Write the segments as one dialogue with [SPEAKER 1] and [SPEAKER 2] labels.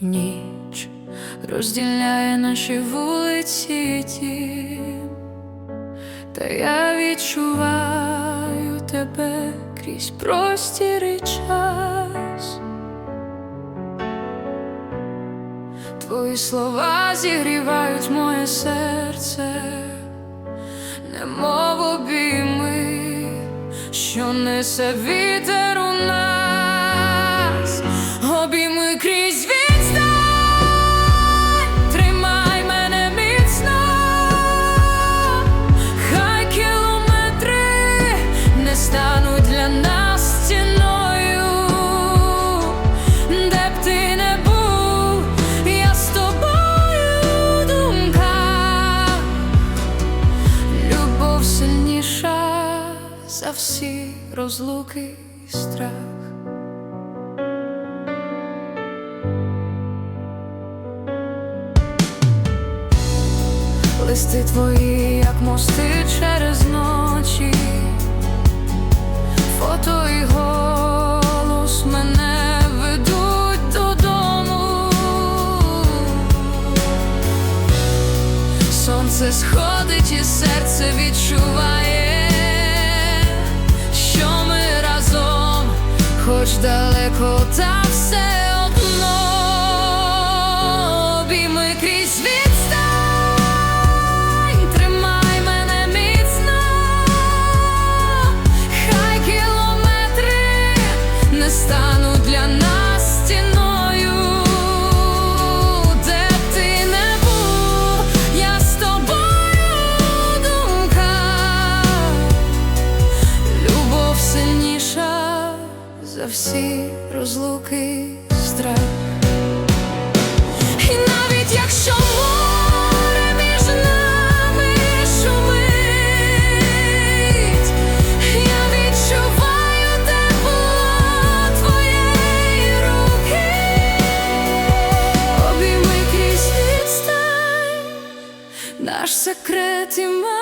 [SPEAKER 1] ніч розділяє наші вулиці дім, та я відчуваю тебе крізь простір і час. Твої слова зігрівають моє серце, немов обійми, що несе вітер за всі розлуки і страх. Листи твої, як мости через ночі, фото і голос мене ведуть додому. Сонце сходить і серце відчуває, 我早 за всі розлуки страх. І навіть якщо море між нами шумить, я відчуваю тепло твоєї руки, обійми крізь відстань, наш секрет і магія,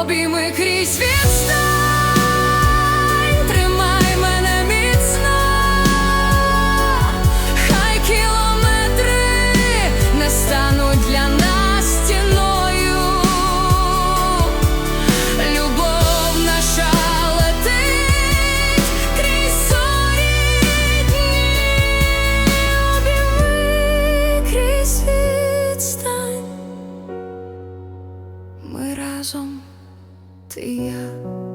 [SPEAKER 1] Обійми крізь відстань empty.